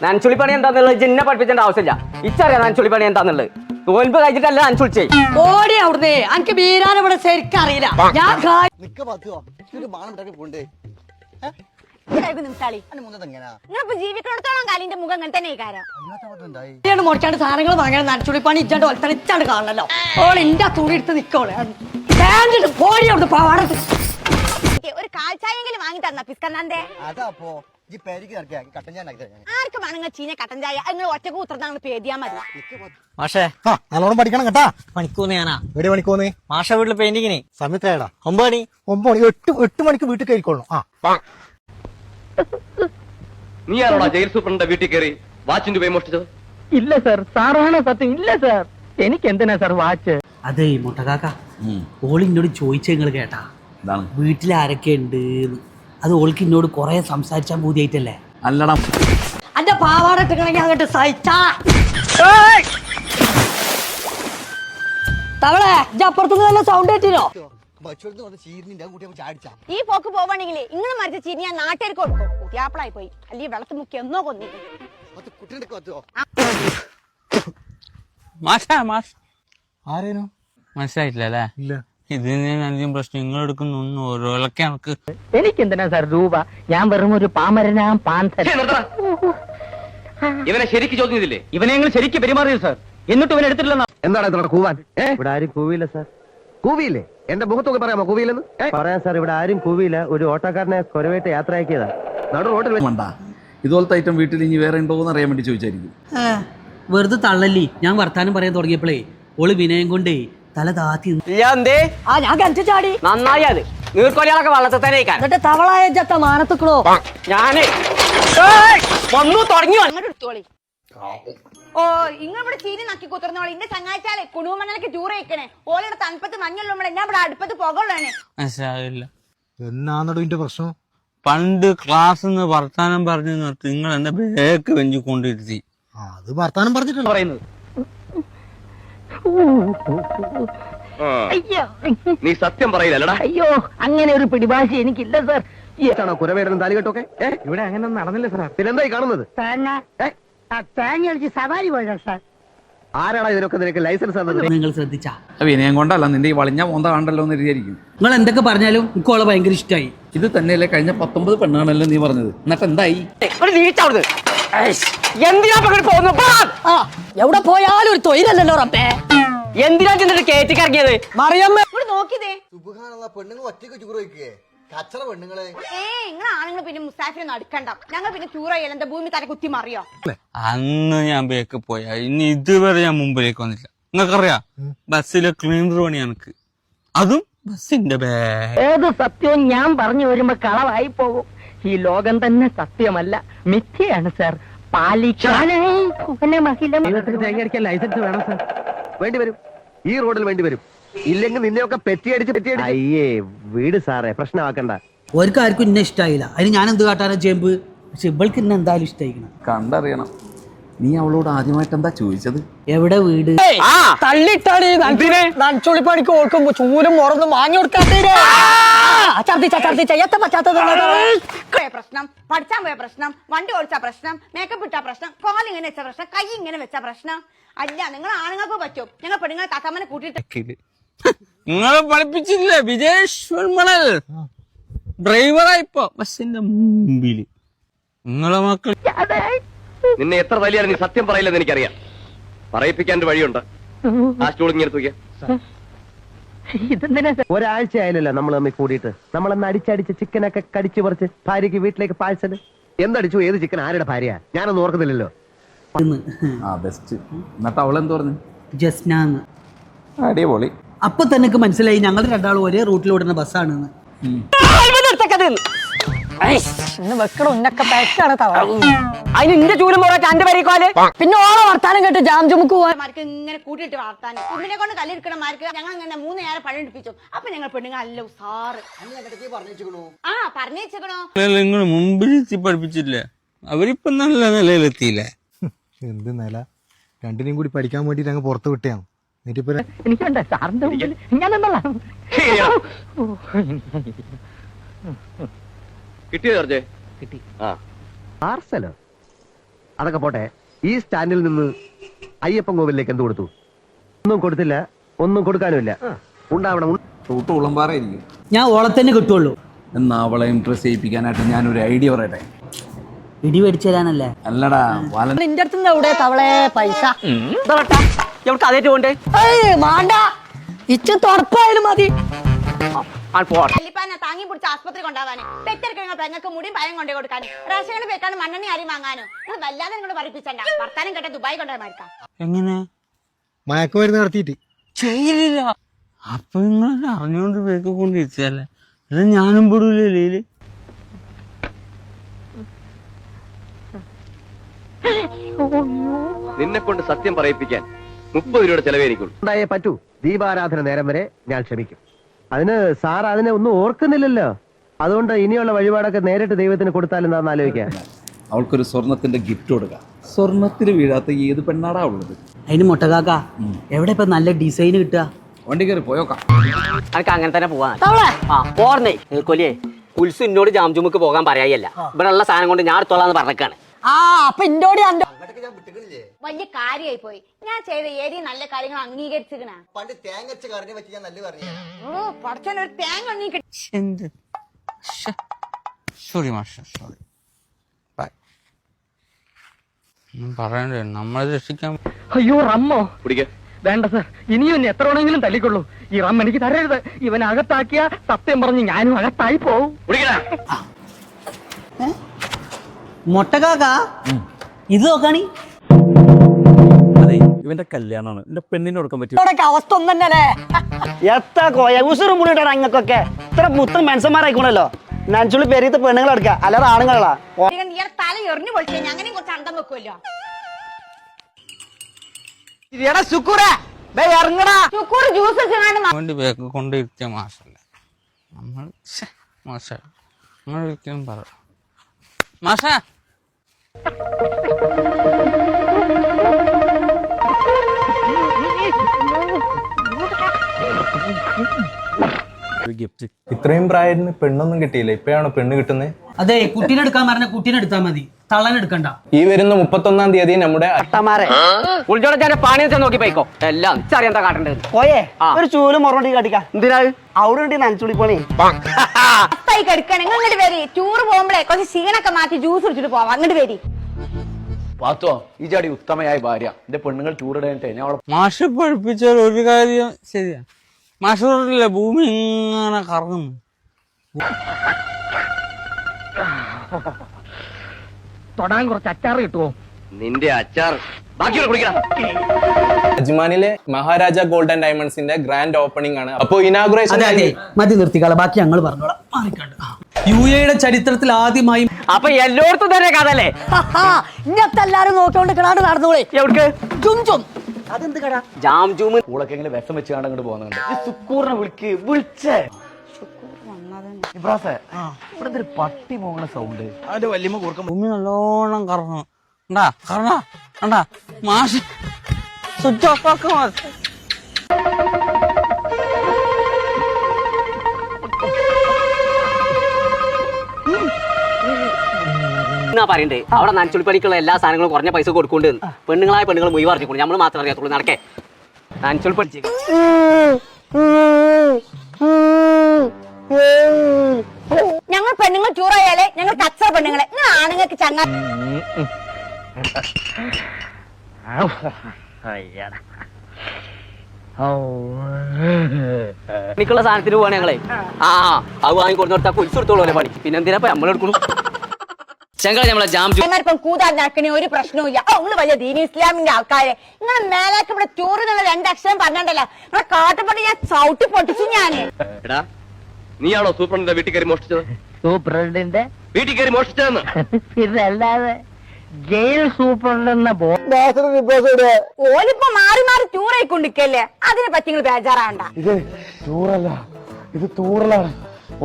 നനച്ചുള്ളി പണി എന്താന്നുള്ളത് ജിന്നെ പഠിപ്പിക്കേണ്ട ആവശ്യമില്ല. ഇച്ചറിയാം നനച്ചുളിപ്പണി പണി എന്താന്നുള്ളത്. തോൽപ്പ് കഴിച്ചിട്ടല്ല നനച്ചുളിച്ചേ ഓടി അവിടുന്ന്. എനിക്ക് വീരാൻ ഇവിടെ ശരിക്കും അറിയില്ല. ഞാൻ കാ- നിക്ക പത്തുവോ ഒരു ബാണം ഉണ്ടാക്കി പോണ്ടേ? ജീവിക്കണത്തോളം കാലിന്റെ മുഖം അങ്ങനെ തന്നെ അവിടെ സാധനങ്ങൾ വാങ്ങാൻ നനച്ചുളിപ്പണി പണി ഇച്ചാണ്ട് ഒലത്തണിച്ചാണ്ട് കാണണല്ലോ. ഓൾ എന്റെ തുണി എടുത്ത് നിക്കോളെ. പോടി അവിടുന്ന് പാടത്ത് ഒരു കാൽച്ചായെങ്കിലും വാങ്ങി തന്ന പിസ്കന്നാന്റെ അതാ ഈ പേരിക്ക് ഇറക്കിയാ കട്ടൻ ഞാൻ ആക്കി തരാം ഞാൻ. ആർക്ക് വേണമെങ്കിൽ ചീന കട്ടൻ ചായ? നിങ്ങൾ ഒറ്റയ്ക്ക് ഉത്തരത്താങ്ങൾ പേടിയാ മതി. മാഷേ. ആ നല്ലോണം പഠിക്കണം കേട്ടാ. പണിക്കൂന്ന് ഞാനാ. എവിടെ മണിക്കോന്ന് മാഷ വീട്ടിൽ പെയിന്റിങ്ങിന്. സമയത്തേടാ ഒമ്പത് മണി. ഒമ്പത് മണി. എട്ട് എട്ട് മണിക്ക് വീട്ടിൽ ആ. നീയാണോടാ ജയിൽ സൂപ്രണ്ടിന്റെ വീട്ടിൽ കയറി വാച്ചിന്റെ പോയി മോഷ്ടിച്ചത്? ഇല്ല സർ. സാറാണ് സത്യം? ഇല്ല സർ. എനിക്ക് എന്തിനാ സർ വാച്ച്? അതെ മുട്ടകാക്ക ഓൾ എന്നോട് ചോദിച്ച നിങ്ങൾ കേട്ടാ. വീട്ടിൽ ആരൊക്കെ ഉണ്ട്? അത് ഓൾക്ക് എന്നോട് കുറെ സംസാരിച്ചാൽ ബോധ്യായിട്ടല്ലേ അല്ലടാ. അന്റെ പാവാട ഇട്ടിക്കണെങ്കിൽ അങ്ങോട്ട് സഹിച്ചാ. തവളെ ഇജ്ജ് അപ്പുറത്തുനിന്ന് നല്ല സൗണ്ട് കേട്ടിനോ? ഈ പോക്ക് പോവാണെങ്കിൽ ഇങ്ങനെ മരിച്ച ചീനി ഞാൻ നാട്ടുകാർക്ക് കൊടുക്കും. പുതിയാപ്പിളായി പോയി. അല്ലെങ്കിൽ വെള്ളത്ത് മുക്കി ഒന്നോ കൊന്നി. പത്ത് കുട്ടിയുടെ മാഷാ മാഷ്. ആരേനു? മനസ്സിലായിട്ടില്ല അല്ലേ ഇല്ല. ഇതിന് അധികം പ്രശ്നം നിങ്ങൾ എടുക്കുന്നൊന്നും ഓരോ ഓരോലൊക്കെ നമുക്ക് എനിക്ക് എന്തിനാ സാർ രൂപ? ഞാൻ വെറും ഒരു പാമരനാ പാന്തൻ ഇവനെ ശരിക്ക് ചോദ്യം ചെയ്തില്ലേ? ഇവനെ ഞങ്ങൾ ശരിക്ക് പെരുമാറിയത് സാർ? എന്നിട്ട് ഇവൻ എടുത്തിട്ടില്ലെന്നാ? എന്താണ് ഇത്ര കൂവാൻ? ഇവിടെ ആരും കൂവിയില്ല സാർ. കൂവിയില്ലേ? എന്റെ മുഖത്തൊക്കെ പറയാമോ കൂവിയില്ലെന്ന്? പറയാം സാർ. ഇവിടെ ആരും കൂവിയില്ല. ഒരു ഓട്ടോക്കാരനെ കൊരവേട്ട് യാത്രയാക്കിയതാ. നടു റോഡിൽ വേണ്ട ഇതുപോലത്തെ ഐറ്റം വീട്ടിൽ ഇനി വേറെ ഉണ്ടോ എന്ന് അറിയാൻ വേണ്ടി ചോദിച്ചായിരിക്കും. വെറുതെ തള്ളല്ലേ ഞാൻ വർത്താനം പറയാൻ തുടങ്ങിയപ്പോഴേ ഓൾ വിനയം കൊണ്ടേ തല താത്തി എന്തേ? ആ ഞാൻ കഞ്ചു ചാടി. നന്നായി അത് നീർക്കൊലികളൊക്കെ വള്ളത്തിൽ തന്നെ ഇരിക്കാൻ. എന്നിട്ട് തവളായ ചത്ത മാനത്തുക്കളോ ഞാൻ. ഏയ്! വന്നു തുടങ്ങി വന്നു. അങ്ങോട്ട് എടുത്തോളി. ഓ ഇങ്ങ ഇവിടെ ചീനി നക്കി കുത്തിർന്നോളി. ഇന്റെ ചങ്ങാഴ്ചാലെ കുടുംബമണലേക്ക് ടൂർ അയക്കണേ. ഓളിയുടെ തണുപ്പത്ത് മഞ്ഞുള്ളുമ്പോൾ ഞാൻ ഇവിടെ അടുപ്പത്ത് പുകളുള്ളേ മനസ്സിലാവില്ല എന്നാന്നടോ പ്രശ്നം? പണ്ട് ക്ലാസ് നിന്ന് വർത്താനം പറഞ്ഞു നിർത്തി. നിങ്ങൾ എന്റെ ബേക്ക് വെഞ്ചി കൊണ്ടിരുത്തി. ആ അത് വർത്താനം പറഞ്ഞിട്ടുണ്ട് പറയുന്നത്. അയ്യോ. നീ സത്യം പറയില്ലടാ അയ്യോ അങ്ങനെ ഒരു പിടിഭാഷ എനിക്കില്ല സാർ. ആണോ കുരവേടനും താലികെട്ടൊക്കെ? ഇവിടെ അങ്ങനെ നടന്നില്ല സാർ. പിന്നെന്തായി കാണുന്നത്? തേങ്ങ. തേങ്ങ അടിച്ച് സവാരി പോയതാ സാർ. ആരാടാ ഇതിനൊക്കെ നിനക്ക് ലൈസൻസ് തന്നത്? നിങ്ങൾ ശ്രദ്ധിച്ചാ. വിനയം കൊണ്ടല്ല നിന്റെ ഈ വളഞ്ഞ മോന്ത കണ്ടല്ലോ എന്ന് വിചാരിക്കും നിങ്ങൾ എന്തൊക്കെ പറഞ്ഞാലും എനിക്ക് ഓളെ ഭയങ്കര ഇഷ്ടമായി ഇത് തന്നെയല്ലേ കഴിഞ്ഞ പത്തൊമ്പത് പെണ്ണാണല്ലോ നീ പറഞ്ഞത്. എന്നിട്ട് എന്തായി? എന്തിനാ ഇപ്പൊ പോകുന്നു ആ എവിടെ പോയാലും ഒരു തൊഴിലല്ലോ റബ്ബേ. എന്തിനാ ചെന്നിട്ട് കേറ്റി ഇറങ്ങിയത്? മറിയമ്മ. ഇവിടെ നോക്കിയതേ. സുബുഹാനുള്ള പെണ്ണുങ്ങൾ ഒറ്റയ്ക്ക് ചൂറ് കച്ചറ പെണ്ണുങ്ങളെ. ഏ നിങ്ങൾ ആണുങ്ങൾ പിന്നെ മുസാഫിനെ നടക്കണ്ട ഞങ്ങൾ പിന്നെ ഭൂമി തല കുത്തി മറിയോ? അന്ന് ഞാൻ ബേക്ക് പോയ. ഇനി ഇതുവരെ ഞാൻ മുമ്പിലേക്ക് വന്നില്ല നിങ്ങൾക്കറിയാം? ബസ്സിലെ ക്ലീനർ പണി എനിക്ക്. അതും ബസ്സിന്റെ ബേ ഏത് സത്യവും ഞാൻ പറഞ്ഞു വരുമ്പോ കളവായി പോകും. ഈ ലോകം തന്നെ സത്യമല്ല. മിഥ്യയാണ് സാർ ലൈസൻസ് വേണം സാർ വേണ്ടി വരും. ഈ റോഡിൽ വേണ്ടി വരും. ഇല്ലെങ്കിൽ നിന്നെയൊക്കെ പെറ്റിയടിച്ച് പെറ്റിയടിച്ച് അയ്യേ വീട് സാറേ പ്രശ്നമാക്കണ്ട. ഒരിക്കും ആർക്കും ഇന്നെ ഇഷ്ടമായില്ല അതിന് ഞാൻ എന്ത് കാട്ടാനാ ചേമ്പ് പക്ഷെ ഇവൾക്ക് ഇന്നെ എന്തായാലും ഇഷ്ടമായിക്കണം കണ്ടറിയണം. നീ അവളോട് ആദ്യമായിട്ട് എന്താ ചോദിച്ചത്? എവിടെ വീട്? ആ. തള്ളിട്ടാണ് നനച്ചുള്ളി പണിക്ക് ഓർക്കുമ്പോ ചൂരും മുറന്നും വാങ്ങി പ്രശ്നം. പഠിച്ചാൻ പോയ പ്രശ്നം. വണ്ടി ഓടിച്ച പ്രശ്നം. മേക്കപ്പ് ഇട്ട പ്രശ്നം. കോൽ ഇങ്ങനെ വെച്ച പ്രശ്നം. കൈ ഇങ്ങനെ വെച്ച പ്രശ്നം. അല്ല നിങ്ങൾ ആണുങ്ങൾക്ക് പറ്റും. ഞങ്ങൾ പെണ്ണുങ്ങളെ താത്താമ്മനെ കൂട്ടിയിട്ട് നിങ്ങളെ പഠിപ്പിച്ചില്ലേ വിജേഷ് മണൽ. ഡ്രൈവറായിപ്പോ ബസ്സിന്റെ മുമ്പിൽ. നിങ്ങളെ മക്കൾ നിന്നെ എത്ര വലിയാലും നീ സത്യം പറയില്ലെന്ന് എനിക്കറിയാം. പറയിപ്പിക്കാൻ ഒരു വഴിയുണ്ട്. ആ സ്റ്റൂൾ ഇങ്ങനെ തൂക്കിയ ഇതെന്തിനാ സാർ? ഒരാഴ്ച ആയില്ലല്ലോ നമ്മൾ തമ്മിൽ കൂടിയിട്ട്. നമ്മളന്ന് അടിച്ചടിച്ച് ചിക്കനൊക്കെ കടിച്ചു പറിച്ച് ഭാര്യക്ക് വീട്ടിലേക്ക് പാഴ്സൽ. എന്തടിച്ചു? ഏത് ചിക്കൻ? ആരുടെ ഭാര്യ? ഞാനൊന്നും ഓർക്കുന്നില്ലല്ലോ. എന്ന്. ആ ബെസ്റ്റ് എന്നിട്ട് പറഞ്ഞു? ജസ്നാന്ന്. അടിപൊളി. അപ്പൊ തന്നെ മനസ്സിലായി ഞങ്ങൾ രണ്ടാളും ഒരേ റൂട്ടിൽ ഓടുന്ന ബസ്സാണെന്ന്. ഇന്ന് വെക്കണ ഉന്നക്ക പാക്കാണ് തവള. അതിന് ഇന്റെ ചൂലും പോരാ എന്റെ പരിക്കോൽ പിന്നെ ഓളെ വർത്താനം കേട്ട് ജാം ജുമുക്ക് പോവാൻ മാർക്ക് ഇങ്ങനെ കൂട്ടിയിട്ട് വളർത്താൻ കുഞ്ഞിനെ കൊണ്ട് കല്ലെടുക്കണമാർക്ക് ഞങ്ങൾ ഇങ്ങനെ മൂന്ന് നേരം പണി എടുപ്പിച്ചു. അപ്പൊ ഞങ്ങൾ പെണ്ണുങ്ങൾ അല്ല ഉസാറ്. ആ പറഞ്ഞു വെച്ചേക്കണോ? നിങ്ങൾ മുമ്പിൽ പഠിപ്പിച്ചില്ലേ അവരിപ്പൊ നല്ല നിലയിലെത്തിയില്ലേ? എന്ത് നില? രണ്ടിനെയും കൂടി പഠിക്കാൻ വേണ്ടിട്ട് അങ്ങ് പുറത്ത് വിട്ടയാണ് എന്നിട്ടിപ്പോ എനിക്കുണ്ട് സാറിന്റെ മുമ്പിൽ ഞാനെന്നോളാം കിട്ടിയോ ജോർജെ? കിട്ടി. ആ. പാർസലോ? അതൊക്കെ പോട്ടെ ഈ സ്റ്റാൻഡിൽ നിന്ന് അയ്യപ്പൻ കോവിലേക്ക് എന്ത് കൊടുത്തു? ഒന്നും കൊടുത്തില്ല ഒന്നും കൊടുക്കാനുമില്ല. ഉണ്ടാവണം റൂട്ട് ഉളമ്പാറായിരിക്കും ഞാൻ ഓളത്തന്നെ തന്നെ കിട്ടുള്ളൂ. എന്നാ അവളെ ഇംപ്രസ് ചെയ്യിപ്പിക്കാനായിട്ട് ഞാൻ ഒരു ഐഡിയ പറയട്ടെ? ഇടി മേടിച്ചു തരാനല്ലേ അല്ലടാ വാലൻ നിന്റെ അടുത്ത് എവിടെ തവളെ പൈസ? എവിടെ അതേറ്റ് പോണ്ടേ മാണ്ട. ഇച്ച തുറപ്പായാലും മതി. പോട്ടെ താങ്ങി പിടിച്ച് ആസ്പത്രി കൊണ്ടാവാന് നിങ്ങൾ പെങ്ങൾക്ക് മുടിയും പയം കൊണ്ടേ കൊടുക്കാനും റേഷൻ വെക്കാനും മണ്ണെണ്ണി അരി വാങ്ങാനും. നിങ്ങൾ വല്ലാതെ നിങ്ങൾ പഠിപ്പിച്ചണ്ട. വർത്താനം കേട്ട ദുബായ് കൊണ്ടുപോയി മരിക്കാം എങ്ങനെ? മയക്കുമരുന്ന് നടത്തിയിട്ട്. ചെയ്യില്ല അപ്പൊ നിങ്ങൾ അറിഞ്ഞുകൊണ്ട് പേക്ക് കൊണ്ടിരിച്ചല്ലേ ഞാനും പെടൂലേ നിന്നെ കൊണ്ട് സത്യം പറയിപ്പിക്കാൻ മുപ്പത് രൂപയുടെ ചെലവേ എനിക്കുള്ളൂ. ഉണ്ടായേ പറ്റൂ. ദീപാരാധന നേരം വരെ ഞാൻ ക്ഷമിക്കും. അതിന് സാർ അതിനെ ഒന്നും ഓർക്കുന്നില്ലല്ലോ. അതുകൊണ്ട് ഇനിയുള്ള വഴിപാടൊക്കെ നേരിട്ട് ദൈവത്തിന് കൊടുത്താലും എന്താണെന്ന് ആലോചിക്കാം. അവൾക്കൊരു സ്വർണത്തിന്റെ ഗിഫ്റ്റ് കൊടുക്കാം. സ്വർണത്തിൽ വീഴാത്ത ഏത് പെണ്ണാടാ ഉള്ളത്? അതിന് മുട്ടകാക്ക എവിടെ ഇപ്പൊ നല്ല ഡിസൈൻ കിട്ടുക? വണ്ടി കയറി പോയോക്കാം. എനിക്ക് അങ്ങനെ തന്നെ പോവാൻ പോർന്നേ. കൊലിയേ ഉത്സു എന്നോട് ജാംജുമുക്ക് പോകാൻ പറയായല്ല. ഇവിടെ ഉള്ള സാധനം കൊണ്ട് ഞാൻ എടുത്തോളാന്ന് പറഞ്ഞേക്കാണ് ആ അപ്പൊ അങ്ങോട്ടേക്ക് ഞാൻ വലിയ കാര്യമായി പോയി. ഞാൻ ചെയ്ത ഏതി നല്ല കാര്യങ്ങൾ അംഗീകരിച്ചിരിക്കണ. പണ്ട് തേങ്ങച്ച കറിനെ പറ്റി ഞാൻ നല്ല പറഞ്ഞു ഓ പടച്ചോൻ ഒരു തേങ്ങ നീ എന്ത്? സോറി മാഷ സോറി ബൈ ഒന്നും പറയണ്ടേ നമ്മളെ രക്ഷിക്കാൻ അയ്യോ റമ്മോ. വേണ്ട സർ ഇനിയും എന്നെ എത്ര വേണമെങ്കിലും തല്ലിക്കൊള്ളൂ. ഈ റമ്മ എനിക്ക് തരരുത്. ഇവൻ അകത്താക്കിയ സത്യം പറഞ്ഞ് ഞാനും അകത്തായി പോവും. കുടിക്കടാ. മുട്ടകാക്ക ഇത് നോക്കാണി. അതെ ഇവന്റെ കല്യാണമാണ്. എന്റെ പെണ്ണിന് കൊടുക്കാൻ പറ്റും. അവസ്ഥ ഒന്നും തന്നെയല്ലേ? എത്താ കോയ ഉസുറും പുള്ളിട്ടാണ് അങ്ങക്കൊക്കെ ഇത്ര മുത്തും മനസ്സന്മാരായിക്കോണല്ലോ നനച്ചുള്ളി പെരീത്തെ പെണ്ണുങ്ങൾ എടുക്കുക അല്ലാതെ ആണുങ്ങളാ. ഇയാളെ തല എറിഞ്ഞു പൊളിച്ചു കഴിഞ്ഞാൽ അങ്ങനെയും കുറച്ച് അന്തം വെക്കുമല്ലോ ഇറങ്ങടാ. ചുക്കൂറ് ജ്യൂസ് വെച്ചാണ് വേണ്ടി ബേക്ക് കൊണ്ടിരുത്തിയ മാഷല്ലേ. നമ്മൾ ശ്ശെ, മോശം നമ്മൾ ഒരിക്കലും പറ മാഷ. ഇത്രയും പ്രായത്തിന് പെണ്ണൊന്നും കിട്ടിയില്ല. ഇപ്പഴാണ് പെണ്ണ് കിട്ടുന്നത് അതെ കുട്ടീനെ എടുക്കാൻ പറഞ്ഞ കുട്ടീനെ എടുത്താൽ മതി. തള്ളനെടുക്കണ്ട ഈ വരുന്ന മുപ്പത്തൊന്നാം തീയതി നമ്മുടെ അട്ടമാരെ ഉൾജോടെ പണി വെച്ചാൽ നോക്കി പോയിക്കോ. എല്ലാം. എന്താ കാട്ടേണ്ടത്. പോയേ ഒരു ചൂൽ മുറണ്ടി കാട്ടിക്ക എന്തിനാ? അവിടെ ഉണ്ട് നനച്ചുള്ളി പണി ഇങ്ങോട്ട് വരി. ടൂർ പോകുമ്പോഴേ കുറച്ച് സീനൊക്കെ മാറ്റി ജ്യൂസ് കുടിച്ചിട്ട് പോവാം. അങ്ങോട്ട് വരി. പാത്തോ? ഈ ചാടി ഉത്തമയായ ഭാര്യ. എന്റെ പെണ്ണുങ്ങൾ ചൂടിടേണ്ടേ ഞാൻ അവളെ മാഷ് പഠിപ്പിച്ചാൽ ഒരു കാര്യം ശരിയാ. മാഷ് പറഞ്ഞില്ല ഭൂമി ഇങ്ങനെ കറങ്ങുന്നു. തൊടാൻ കുറച്ച് അച്ചാറ് കിട്ടുമോ നിന്റെ അച്ചാർ അജ്മാനിലെ മഹാരാജ ഗോൾഡൻ ആൻഡ് ഡയമണ്ട്സിന്റെ ഗ്രാൻഡ് ഓപ്പണിംഗ് ആണ്. അപ്പോ ഇനാഗുറേഷൻ അതെ അതെ. മതി നിർത്തിക്കാളെ. ബാക്കി ഞങ്ങൾ പറഞ്ഞോളാം. യു എയുടെ ചരിത്രത്തിൽ ആദ്യമായും അപ്പൊ എല്ലായിടത്തും തന്നെ കഥ അല്ലേ ഇന്നത്തെ എല്ലാരും നോക്കിക്കൊണ്ട് കിണാണ്ട് നടന്നോളെ. എവിടെ അതെന്ത് കടാ ജാം ജൂമ് എങ്ങനെ വിഷം വെച്ച് കാണാൻ അങ്ങോട്ട് പോകുന്നുണ്ട്. ഈ സുക്കൂറിനെ വിളിക്ക് വിളിച്ചേ. ഇബ്രാസേ ഇവിടെ എന്തൊരു പട്ടി പോകുന്ന സൗണ്ട് അതിന്റെ വല്യമ്മ ഭൂമി നല്ലോണം കറങ്ങണം. കണ്ടാ കറങ്ങ കണ്ടാ. മാഷ് സ്വിച്ച് ഓഫ് എന്നാ പറയണ്ടേ? അവിടെ നനച്ചുളിപ്പണിക്കുള്ള എല്ലാ സാധനങ്ങളും കുറഞ്ഞ പൈസ കൊടുക്കൊണ്ട് പെണ്ണുങ്ങളായ പെണ്ണുങ്ങൾ മുയി അറിഞ്ഞു നമ്മൾ മാത്രം അറിയാത്തുള്ളൂ നടക്കേ. നനച്ചുളിപ്പണിച്ച് ഞങ്ങൾ പെണ്ണുങ്ങൾ ചൂറായാലേ ഞങ്ങൾ കച്ചറ പെണ്ണുങ്ങളെ. നിങ്ങൾ ആണുങ്ങൾക്ക് ചങ്ങ പണിക്കുള്ള സാധനത്തിന് പോവാണ് ഞങ്ങളെ. ആ. അത് വാങ്ങി കൊടുത്തു കൊടുത്താൽ കുരിച്ചു പണി. പിന്നെന്തിനാ നമ്മൾ എടുക്കണം ചെങ്കള നമ്മളെ ജാം ഇപ്പം കൂതാൻ ഒരു പ്രശ്നവും ഇല്ല. ഓ നിങ്ങൾ വലിയ ദീനി ഇസ്ലാമിന്റെ ആൾക്കാരെ. നിങ്ങൾ മേലേക്ക് ഇവിടെ ടൂർ നിങ്ങൾ രണ്ടക്ഷരം പറഞ്ഞണ്ടല്ലോ. നിങ്ങളെ കാട്ടുപടി ഞാൻ ചവിട്ടി പൊട്ടിച്ചു ഞാൻ എടാ നീയാണോ സൂപ്രണ്ടിന്റെ വീട്ടിൽ കയറി മോഷ്ടിച്ചത്? സൂപ്രണ്ടിന്റെ? വീട്ടിൽ കയറി മോഷ്ടിച്ചതെന്ന്? ഇതല്ലാതെ ജയിൽ സൂപ്രണ്ട് ബോ ഓലിപ്പോ മാറി മാറി ടൂർ കൊണ്ടിരിക്കല്ലേ അതിനെ പറ്റി നിങ്ങൾ ഇത്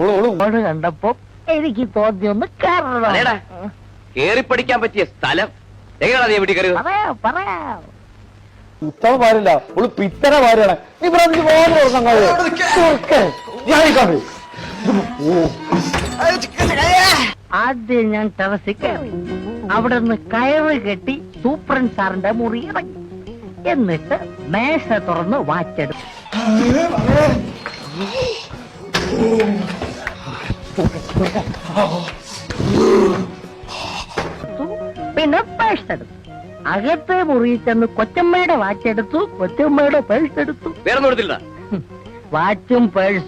ഓൾ കണ്ടപ്പോ എനിക്ക് തോന്നിയൊന്ന് കയറണം അതേടാ കേറി പഠിക്കാൻ പറ്റിയ സ്ഥലം എങ്ങനെയാ നീ വീട്ടിൽ കയറിയത്? പറയാം ഉത്തമ പിത്തര നീ ആദ്യം ഞാൻ ടെറസിൽ കയറി. അവിടെ നിന്ന് കയറ് കെട്ടി സൂപ്രൻ സാറിന്റെ മുറി ഇറങ്ങി. എന്നിട്ട് മേശ തുറന്ന് വാച്ചെടുത്തു. പിന്നെ പേഴ്സ് എടുത്തു. അകത്തെ മുറിയിൽ ചെന്ന് കൊച്ചമ്മയുടെ വാച്ചെടുത്തു കൊച്ചമ്മയുടെ പേഴ്സ് എടുത്തു. വേറെ വാച്ചും പേഴ്സും